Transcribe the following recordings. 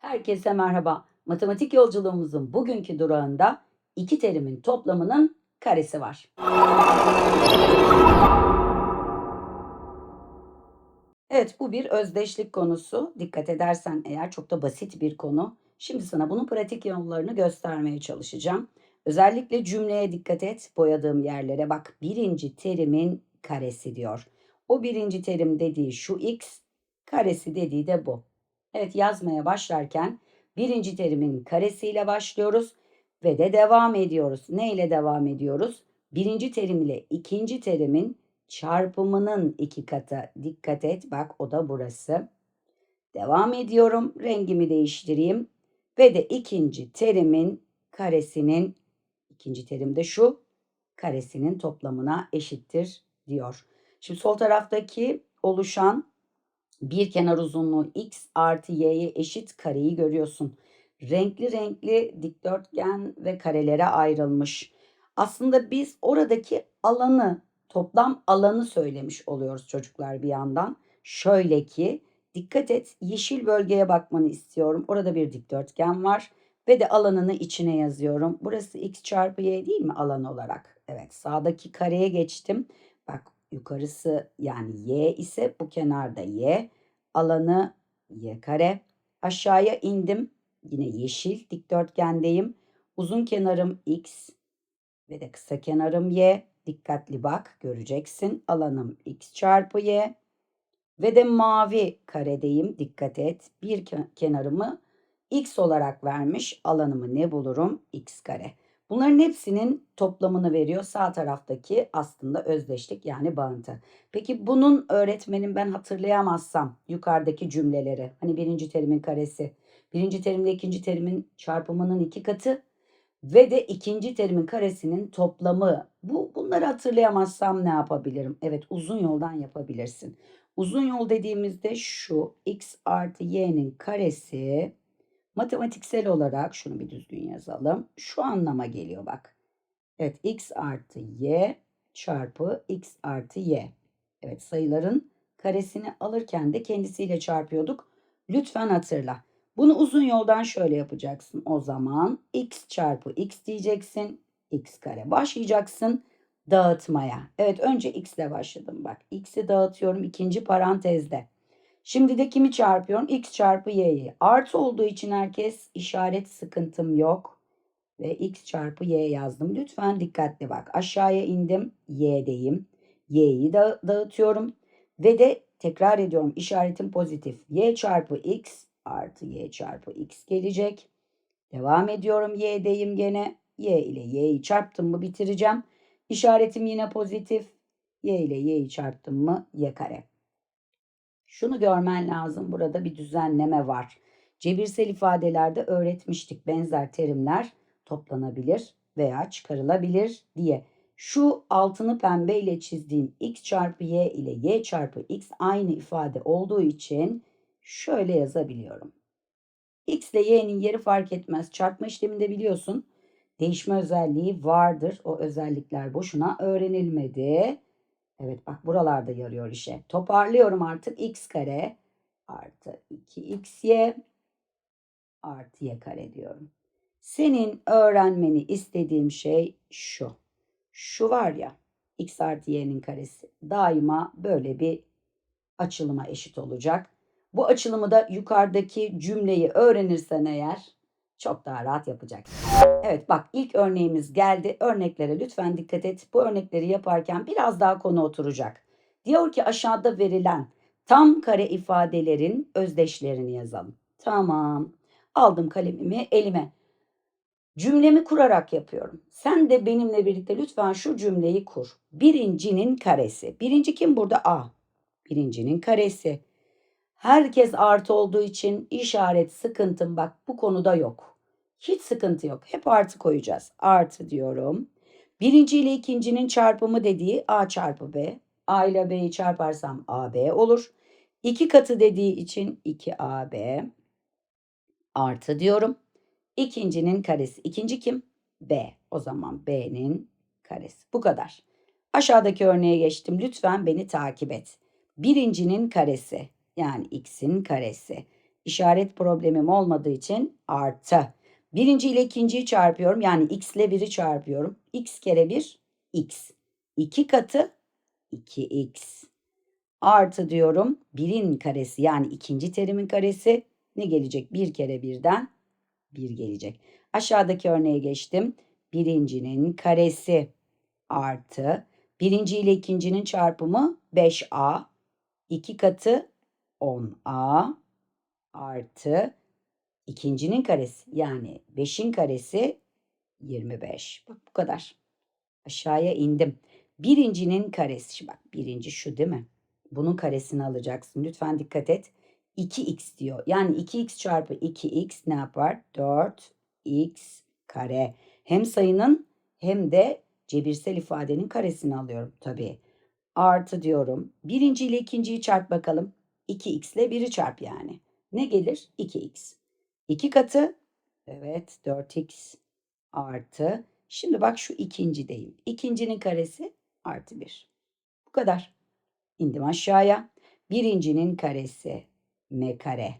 Herkese merhaba. Matematik yolculuğumuzun bugünkü durağında iki terimin toplamının karesi var. Evet, bu bir özdeşlik konusu. Dikkat edersen eğer çok da basit bir konu. Şimdi sana bunun pratik yollarını göstermeye çalışacağım. Özellikle cümleye dikkat et, boyadığım yerlere bak. Birinci terimin karesi diyor. O birinci terim dediği şu x, karesi dediği de bu. Evet, yazmaya başlarken birinci terimin karesiyle başlıyoruz ve de devam ediyoruz. Ne ile devam ediyoruz? Birinci terim ile ikinci terimin çarpımının iki katı. Dikkat et, bak o da burası. Devam ediyorum. Rengimi değiştireyim. Ve de ikinci terimin karesinin, ikinci terimde şu, karesinin toplamına eşittir diyor. Şimdi sol taraftaki oluşan bir kenar uzunluğu x artı y'ye eşit kareyi görüyorsun. Renkli renkli dikdörtgen ve karelere ayrılmış. Aslında biz oradaki alanı, toplam alanı söylemiş oluyoruz çocuklar bir yandan. Şöyle ki dikkat et yeşil bölgeye bakmanı istiyorum. Orada bir dikdörtgen var ve de alanını içine yazıyorum. Burası x çarpı y değil mi alan olarak? Evet sağdaki kareye geçtim. Yukarısı yani y ise bu kenarda y. Alanı y kare. Aşağıya indim. Yine yeşil dikdörtgendeyim. Uzun kenarım x ve de kısa kenarım y. Dikkatli bak göreceksin. Alanım x çarpı y. Ve de mavi karedeyim. Dikkat et. Bir kenarımı x olarak vermiş. Alanımı ne bulurum? x kare. Bunların hepsinin toplamını veriyor. Sağ taraftaki aslında özdeşlik yani bağıntı. Peki bunun öğretmenim ben hatırlayamazsam yukarıdaki cümleleri. Hani birinci terimin karesi. Birinci terimle ikinci terimin çarpımının iki katı. Ve de ikinci terimin karesinin toplamı. Bu, bunları hatırlayamazsam ne yapabilirim? Evet uzun yoldan yapabilirsin. Uzun yol dediğimizde şu x artı y'nin karesi Matematiksel olarak şunu bir düzgün yazalım. Şu anlama geliyor bak. Evet x artı y çarpı x artı y. Evet sayıların karesini alırken de kendisiyle çarpıyorduk. Lütfen hatırla. Bunu uzun yoldan şöyle yapacaksın. O zaman x çarpı x diyeceksin. x kare başlayacaksın dağıtmaya. Evet önce x ile başladım bak. x'i dağıtıyorum ikinci parantezde. Şimdi de kimi çarpıyorum? X çarpı y'yi. Artı olduğu için herkes işaret sıkıntım yok. Ve x çarpı y yazdım. Lütfen dikkatli bak. Aşağıya indim. Y'deyim. Y'yi da dağıtıyorum. Ve de tekrar ediyorum işaretim pozitif. Y çarpı x artı y çarpı x gelecek. Devam ediyorum. Y'deyim gene. Y ile y'yi çarptım mı bitireceğim. İşaretim yine pozitif. Y ile y'yi çarptım mı y kare. Şunu görmen lazım. Burada bir düzenleme var. Cebirsel ifadelerde öğretmiştik benzer terimler toplanabilir veya çıkarılabilir diye. Şu altını pembe ile çizdiğim x çarpı y ile y çarpı x aynı ifade olduğu için şöyle yazabiliyorum. x ile y'nin yeri fark etmez. Çarpma işleminde biliyorsun değişme özelliği vardır. O özellikler boşuna öğrenilmedi. Evet bak buralarda yarıyor işe. Toparlıyorum artık x kare artı 2xy artı y kare diyorum. Senin öğrenmeni istediğim şey şu. Şu var ya x artı y'nin karesi daima böyle bir açılıma eşit olacak. Bu açılımı da yukarıdaki cümleyi öğrenirsen eğer çok daha rahat yapacaksın. Evet bak ilk örneğimiz geldi. Örneklere lütfen dikkat et. Bu örnekleri yaparken biraz daha konu oturacak. Diyor ki aşağıda verilen tam kare ifadelerin özdeşlerini yazalım. Tamam. Aldım kalemimi elime. Cümlemi kurarak yapıyorum. Sen de benimle birlikte lütfen şu cümleyi kur. Birincinin karesi. Birinci kim burada? A. Birincinin karesi. Herkes artı olduğu için işaret sıkıntım bak bu konuda yok. Hiç sıkıntı yok. Hep artı koyacağız. Artı diyorum. Birinci ile ikincinin çarpımı dediği A çarpı B. A ile B'yi çarparsam AB olur. İki katı dediği için 2AB artı diyorum. İkincinin karesi. İkinci kim? B. O zaman B'nin karesi. Bu kadar. Aşağıdaki örneğe geçtim. Lütfen beni takip et. Birincinin karesi yani x'in karesi. İşaret problemim olmadığı için artı. Birinci ile ikinciyi çarpıyorum. Yani x ile 1'i çarpıyorum. x kere 1 x. 2 katı 2x. Artı diyorum. Birin karesi yani ikinci terimin karesi. Ne gelecek? 1 kere 1'den 1 gelecek. Aşağıdaki örneğe geçtim. Birincinin karesi artı. Birinci ile ikincinin çarpımı 5a. 2 katı 10a artı ikincinin karesi yani 5'in karesi 25. Bak bu kadar. Aşağıya indim. Birincinin karesi. Bak birinci şu değil mi? Bunun karesini alacaksın. Lütfen dikkat et. 2x diyor. Yani 2x çarpı 2x ne yapar? 4x kare. Hem sayının hem de cebirsel ifadenin karesini alıyorum tabii. Artı diyorum. Birinci ile ikinciyi çarp bakalım. 2x ile 1'i çarp yani. Ne gelir? 2x. 2 katı evet 4x artı. Şimdi bak şu ikincideyim. İkincinin karesi artı 1. Bu kadar. İndim aşağıya. Birincinin karesi m kare.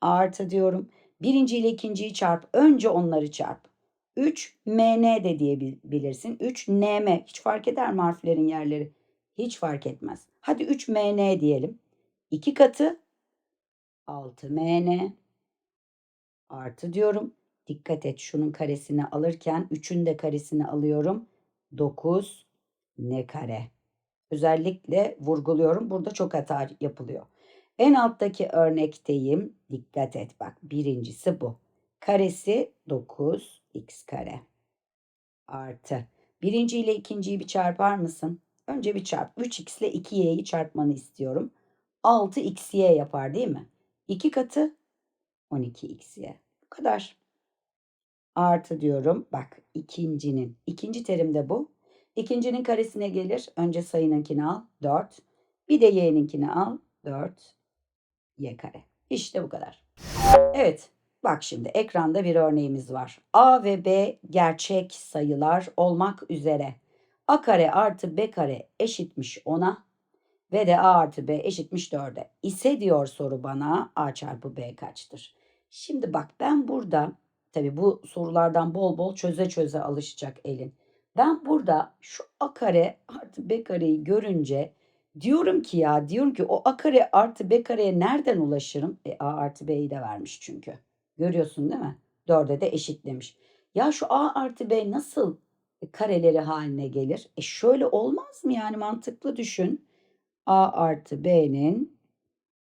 Artı diyorum. Birinci ile ikinciyi çarp. Önce onları çarp. 3 mn de diyebilirsin. 3 nm. Hiç fark eder mi harflerin yerleri? Hiç fark etmez. Hadi 3 mn diyelim. 2 katı 6 mn artı diyorum. Dikkat et şunun karesini alırken 3'ün de karesini alıyorum. 9 n kare. Özellikle vurguluyorum. Burada çok hata yapılıyor. En alttaki örnekteyim. Dikkat et bak. Birincisi bu. Karesi 9 x kare. Artı. Birinci ile ikinciyi bir çarpar mısın? Önce bir çarp. 3x ile 2y'yi çarpmanı istiyorum. 6xy yapar değil mi? 2 katı 12xy. Bu kadar. Artı diyorum. Bak ikincinin. ikinci terimde bu. İkincinin karesine gelir. Önce sayınınkini al. 4. Bir de y'ninkini al. 4 y kare. İşte bu kadar. Evet. Bak şimdi ekranda bir örneğimiz var. A ve B gerçek sayılar olmak üzere. A kare artı B kare eşitmiş 10'a ve de A artı B eşitmiş 4'e. İse diyor soru bana A çarpı B kaçtır? Şimdi bak ben burada tabi bu sorulardan bol bol çöze çöze alışacak elin. Ben burada şu A kare artı B kareyi görünce diyorum ki ya diyorum ki o A kare artı B kareye nereden ulaşırım? E A artı B'yi de vermiş çünkü. Görüyorsun değil mi? 4'e de eşitlemiş. Ya şu A artı B nasıl kareleri haline gelir? E şöyle olmaz mı yani mantıklı düşün. A artı B'nin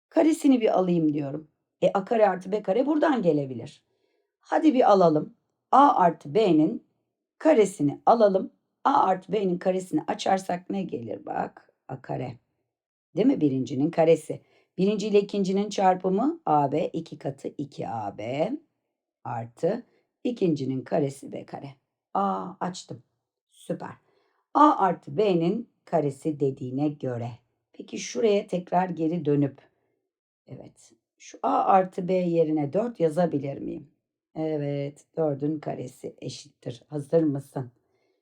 karesini bir alayım diyorum. E A kare artı B kare buradan gelebilir. Hadi bir alalım. A artı B'nin karesini alalım. A artı B'nin karesini açarsak ne gelir bak? A kare. Değil mi? Birincinin karesi. Birinci ile ikincinin çarpımı AB 2 katı 2AB artı ikincinin karesi B kare. A açtım. Süper. A artı B'nin karesi dediğine göre. Peki şuraya tekrar geri dönüp evet şu A artı B yerine 4 yazabilir miyim? Evet 4'ün karesi eşittir. Hazır mısın?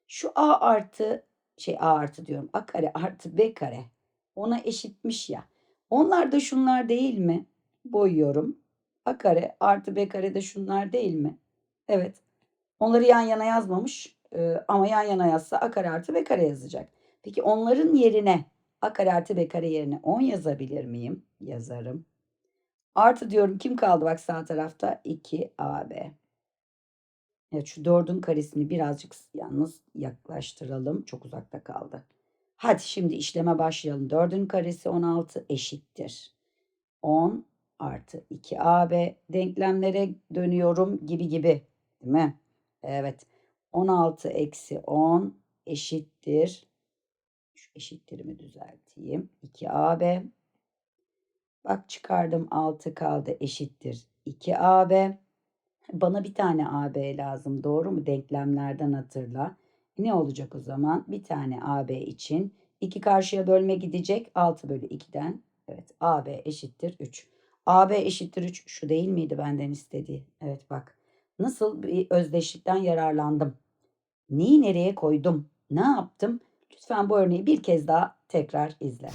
Şu A artı şey A artı diyorum. A kare artı B kare ona eşitmiş ya. Onlar da şunlar değil mi? Boyuyorum. A kare artı B kare de şunlar değil mi? Evet. Onları yan yana yazmamış ama yan yana yazsa A kare artı B kare yazacak. Peki onların yerine A kare artı B kare yerine 10 yazabilir miyim? Yazarım. Artı diyorum kim kaldı bak sağ tarafta? 2AB. Evet şu 4'ün karesini birazcık yalnız yaklaştıralım. Çok uzakta kaldı. Hadi şimdi işleme başlayalım. 4'ün karesi 16 eşittir. 10 artı 2AB denklemlere dönüyorum gibi gibi. Değil mi? Evet. 16 eksi 10 eşittir. Şu eşittirimi düzelteyim. 2AB. Bak çıkardım 6 kaldı eşittir. 2AB. Bana bir tane AB lazım. Doğru mu? Denklemlerden hatırla. Ne olacak o zaman? Bir tane AB için 2 karşıya bölme gidecek. 6 bölü 2'den. Evet AB eşittir 3. AB eşittir 3 şu değil miydi benden istediği? Evet bak. Nasıl bir özdeşlikten yararlandım? Neyi nereye koydum? Ne yaptım? Lütfen bu örneği bir kez daha tekrar izle.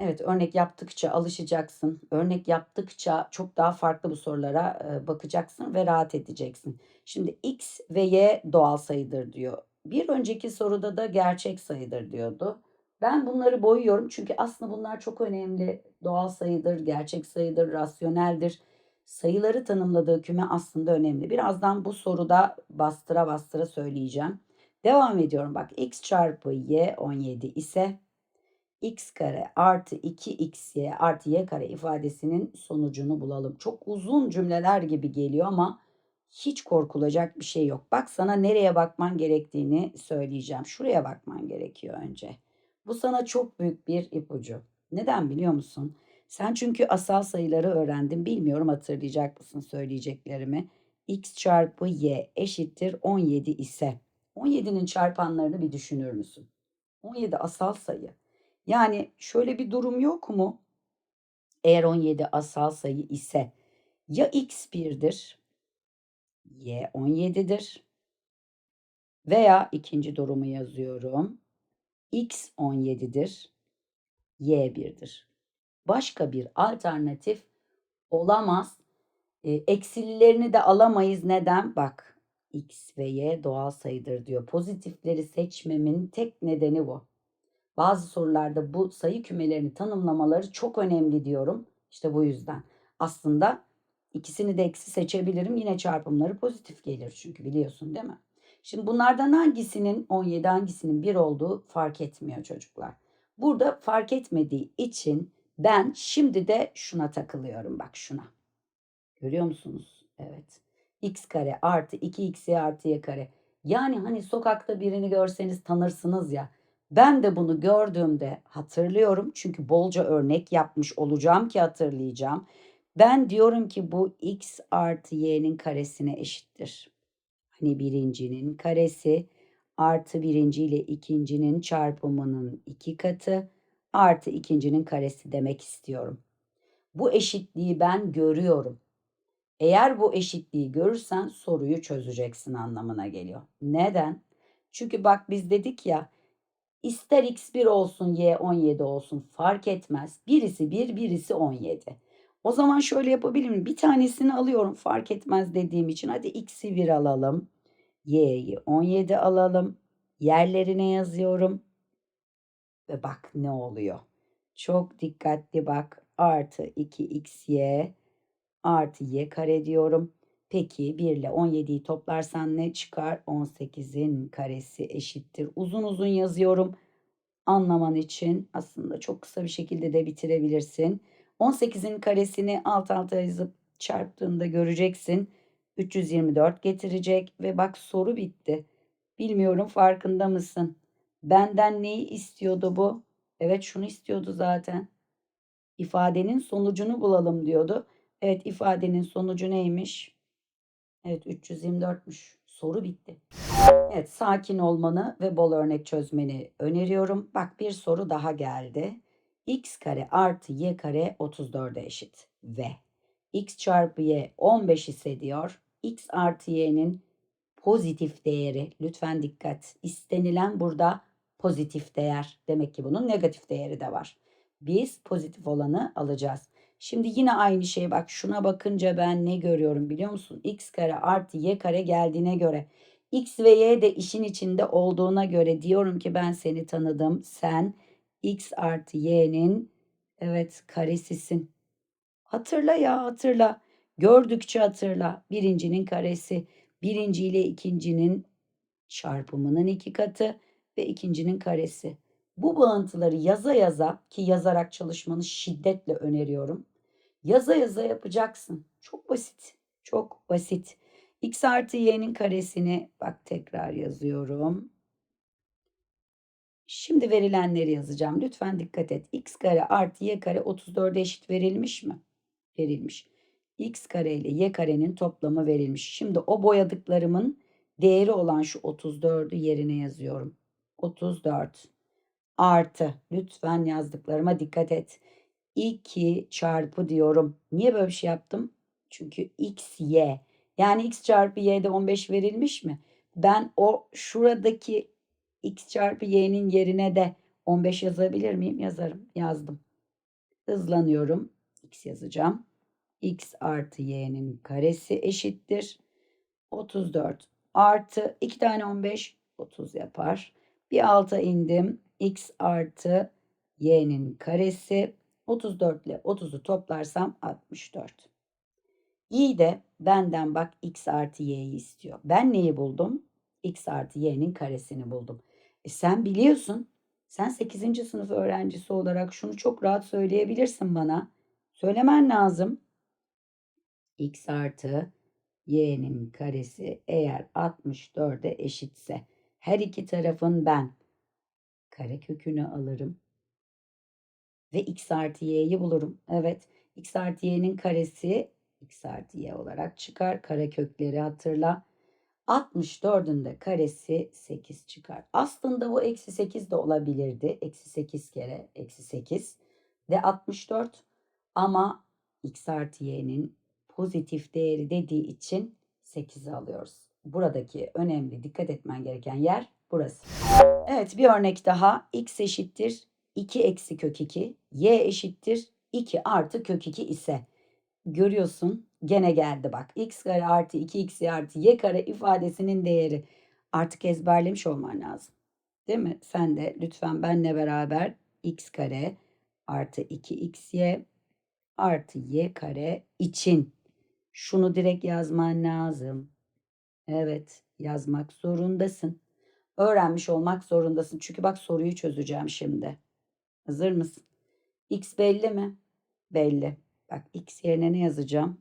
Evet, örnek yaptıkça alışacaksın. Örnek yaptıkça çok daha farklı bu sorulara, eee, bakacaksın ve rahat edeceksin. Şimdi x ve y doğal sayıdır diyor. Bir önceki soruda da gerçek sayıdır diyordu. Ben bunları boyuyorum çünkü aslında bunlar çok önemli. Doğal sayıdır, gerçek sayıdır, rasyoneldir. Sayıları tanımladığı küme aslında önemli. Birazdan bu soruda bastıra bastıra söyleyeceğim. Devam ediyorum bak. x çarpı y 17 ise x kare artı 2xy artı y kare ifadesinin sonucunu bulalım. Çok uzun cümleler gibi geliyor ama hiç korkulacak bir şey yok. Bak sana nereye bakman gerektiğini söyleyeceğim. Şuraya bakman gerekiyor önce. Bu sana çok büyük bir ipucu. Neden biliyor musun? Sen çünkü asal sayıları öğrendin. Bilmiyorum hatırlayacak mısın söyleyeceklerimi. x çarpı y eşittir 17 ise 17'nin çarpanlarını bir düşünür müsün? 17 asal sayı. Yani şöyle bir durum yok mu? Eğer 17 asal sayı ise ya x 1'dir, y 17'dir veya ikinci durumu yazıyorum. x 17'dir, y 1'dir. Başka bir alternatif olamaz. E, eksililerini de alamayız. Neden? Bak x ve y doğal sayıdır diyor. Pozitifleri seçmemin tek nedeni bu. Bazı sorularda bu sayı kümelerini tanımlamaları çok önemli diyorum. İşte bu yüzden. Aslında ikisini de eksi seçebilirim. Yine çarpımları pozitif gelir çünkü biliyorsun değil mi? Şimdi bunlardan hangisinin 17 hangisinin 1 olduğu fark etmiyor çocuklar. Burada fark etmediği için ben şimdi de şuna takılıyorum bak şuna. Görüyor musunuz? Evet. X kare artı 2xy artı y kare. Yani hani sokakta birini görseniz tanırsınız ya. Ben de bunu gördüğümde hatırlıyorum. Çünkü bolca örnek yapmış olacağım ki hatırlayacağım. Ben diyorum ki bu x artı y'nin karesine eşittir. Hani birincinin karesi artı birinci ile ikincinin çarpımının iki katı artı ikincinin karesi demek istiyorum. Bu eşitliği ben görüyorum. Eğer bu eşitliği görürsen soruyu çözeceksin anlamına geliyor. Neden? Çünkü bak biz dedik ya ister x1 olsun y 17 olsun fark etmez. Birisi 1 birisi 17. O zaman şöyle yapabilirim. Bir tanesini alıyorum fark etmez dediğim için. Hadi x'i 1 alalım. y'yi 17 alalım. Yerlerine yazıyorum. Ve bak ne oluyor. Çok dikkatli bak. Artı 2xy artı y kare diyorum. Peki 1 ile 17'yi toplarsan ne çıkar? 18'in karesi eşittir. Uzun uzun yazıyorum. Anlaman için aslında çok kısa bir şekilde de bitirebilirsin. 18'in karesini alt alta yazıp çarptığında göreceksin. 324 getirecek ve bak soru bitti. Bilmiyorum farkında mısın? Benden neyi istiyordu bu? Evet şunu istiyordu zaten. İfadenin sonucunu bulalım diyordu. Evet ifadenin sonucu neymiş? Evet 324'müş. Soru bitti. Evet sakin olmanı ve bol örnek çözmeni öneriyorum. Bak bir soru daha geldi. x kare artı y kare 34'e eşit. Ve x çarpı y 15 ise diyor. x artı y'nin pozitif değeri. Lütfen dikkat. İstenilen burada pozitif değer. Demek ki bunun negatif değeri de var. Biz pozitif olanı alacağız. Şimdi yine aynı şey bak şuna bakınca ben ne görüyorum biliyor musun? x kare artı y kare geldiğine göre x ve y de işin içinde olduğuna göre diyorum ki ben seni tanıdım. Sen x artı y'nin evet karesisin. Hatırla ya hatırla. Gördükçe hatırla. Birincinin karesi. Birinci ile ikincinin çarpımının iki katı ve ikincinin karesi. Bu bağıntıları yaza yaza ki yazarak çalışmanı şiddetle öneriyorum. Yaza yaza yapacaksın. Çok basit. Çok basit. X artı y'nin karesini bak tekrar yazıyorum. Şimdi verilenleri yazacağım. Lütfen dikkat et. X kare artı y kare 34'e eşit verilmiş mi? Verilmiş. X kare ile y karenin toplamı verilmiş. Şimdi o boyadıklarımın değeri olan şu 34'ü yerine yazıyorum. 34 artı lütfen yazdıklarıma dikkat et. 2 çarpı diyorum. Niye böyle bir şey yaptım? Çünkü x, y. Yani x çarpı y'de 15 verilmiş mi? Ben o şuradaki x çarpı y'nin yerine de 15 yazabilir miyim? Yazarım. Yazdım. Hızlanıyorum. X yazacağım. X artı y'nin karesi eşittir. 34 artı 2 tane 15 30 yapar. Bir alta indim. X artı y'nin karesi 34 ile 30'u toplarsam 64. İyi de benden bak x artı y'yi istiyor. Ben neyi buldum? x artı y'nin karesini buldum. E sen biliyorsun. Sen 8. sınıf öğrencisi olarak şunu çok rahat söyleyebilirsin bana. Söylemen lazım. x artı y'nin karesi eğer 64'e eşitse her iki tarafın ben kare kökünü alırım ve x artı y'yi bulurum. Evet x artı y'nin karesi x artı y olarak çıkar. Kare kökleri hatırla. 64'ün de karesi 8 çıkar. Aslında bu eksi 8 de olabilirdi. Eksi 8 kere eksi 8 ve 64 ama x artı y'nin pozitif değeri dediği için 8'i alıyoruz. Buradaki önemli dikkat etmen gereken yer burası. Evet bir örnek daha. x eşittir 2 eksi kök 2, y eşittir 2 artı kök 2 ise görüyorsun gene geldi bak. x kare artı 2x artı y kare ifadesinin değeri artık ezberlemiş olman lazım. Değil mi? Sen de lütfen benle beraber x kare artı 2xy artı y kare için şunu direkt yazman lazım. Evet, yazmak zorundasın. Öğrenmiş olmak zorundasın. Çünkü bak soruyu çözeceğim şimdi. Hazır mısın? X belli mi? Belli. Bak x yerine ne yazacağım?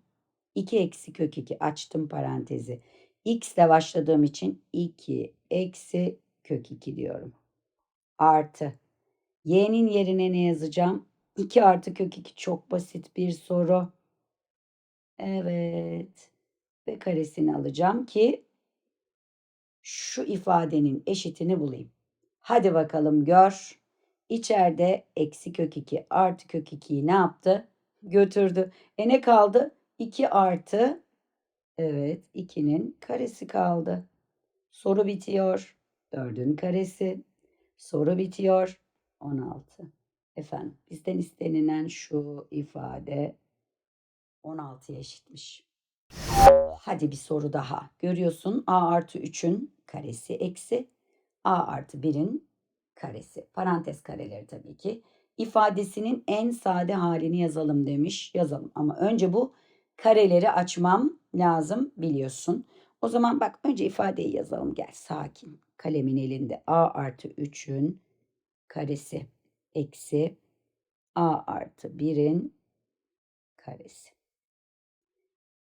2 eksi kök 2 açtım parantezi. X ile başladığım için 2 eksi kök 2 diyorum. Artı. Y'nin yerine ne yazacağım? 2 artı kök 2 çok basit bir soru. Evet. Ve karesini alacağım ki şu ifadenin eşitini bulayım. Hadi bakalım gör. İçeride eksi kök 2 artı kök 2'yi ne yaptı? Götürdü. E ne kaldı? 2 artı evet 2'nin karesi kaldı. Soru bitiyor. 4'ün karesi. Soru bitiyor. 16. Efendim bizden istenilen şu ifade 16'ya eşitmiş. Hadi bir soru daha. Görüyorsun a artı 3'ün karesi eksi a artı 1'in karesi. Parantez kareleri tabii ki. İfadesinin en sade halini yazalım demiş. Yazalım ama önce bu kareleri açmam lazım biliyorsun. O zaman bak önce ifadeyi yazalım gel sakin. Kalemin elinde a artı 3'ün karesi eksi a artı 1'in karesi.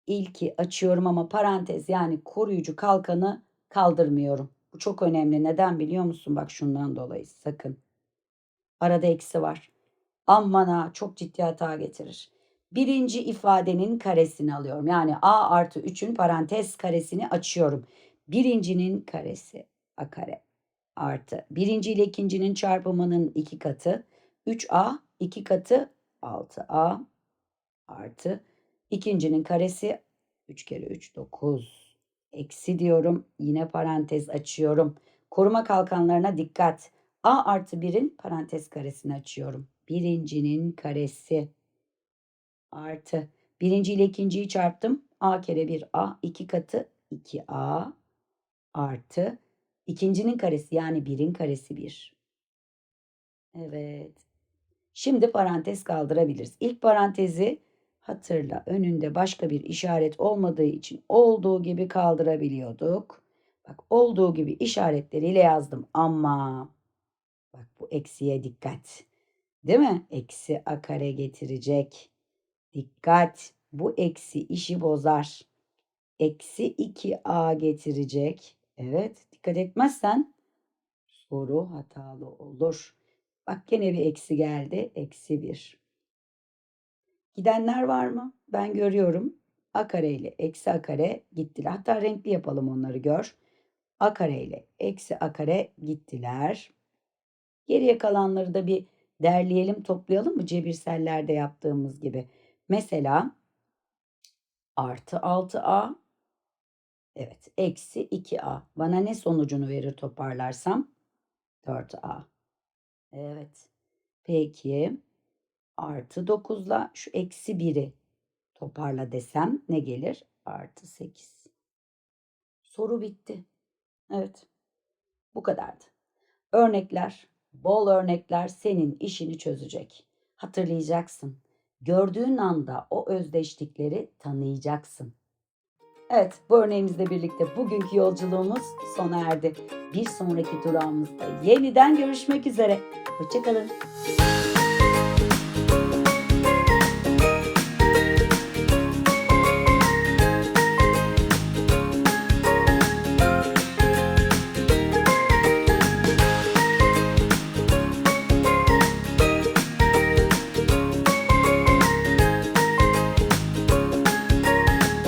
İlki açıyorum ama parantez yani koruyucu kalkanı kaldırmıyorum. Bu çok önemli. Neden biliyor musun? Bak şundan dolayı sakın. Arada eksi var. Aman ha çok ciddi hata getirir. Birinci ifadenin karesini alıyorum. Yani a artı 3'ün parantez karesini açıyorum. Birincinin karesi a kare artı. Birinci ile ikincinin çarpımının iki katı. 3a iki katı 6a artı. ikincinin karesi 3 kere 3 9 eksi diyorum. Yine parantez açıyorum. Koruma kalkanlarına dikkat. A artı 1'in parantez karesini açıyorum. Birincinin karesi artı. Birinci ile ikinciyi çarptım. A kere 1 A. iki katı 2A artı. ikincinin karesi yani 1'in karesi 1. Evet. Şimdi parantez kaldırabiliriz. İlk parantezi Hatırla önünde başka bir işaret olmadığı için olduğu gibi kaldırabiliyorduk. Bak olduğu gibi işaretleriyle yazdım ama bak bu eksiye dikkat. Değil mi? Eksi a kare getirecek. Dikkat. Bu eksi işi bozar. Eksi 2a getirecek. Evet dikkat etmezsen soru hatalı olur. Bak gene bir eksi geldi. Eksi 1. Gidenler var mı? Ben görüyorum. A kare ile eksi a kare gittiler. Hatta renkli yapalım onları gör. A kare ile eksi a kare gittiler. Geriye kalanları da bir derleyelim toplayalım mı cebirsellerde yaptığımız gibi. Mesela artı 6a evet eksi 2a bana ne sonucunu verir toparlarsam 4a. Evet. Peki artı 9'la şu eksi 1'i toparla desem ne gelir? Artı 8. Soru bitti. Evet. Bu kadardı. Örnekler, bol örnekler senin işini çözecek. Hatırlayacaksın. Gördüğün anda o özdeşlikleri tanıyacaksın. Evet, bu örneğimizle birlikte bugünkü yolculuğumuz sona erdi. Bir sonraki durağımızda yeniden görüşmek üzere. Hoşçakalın.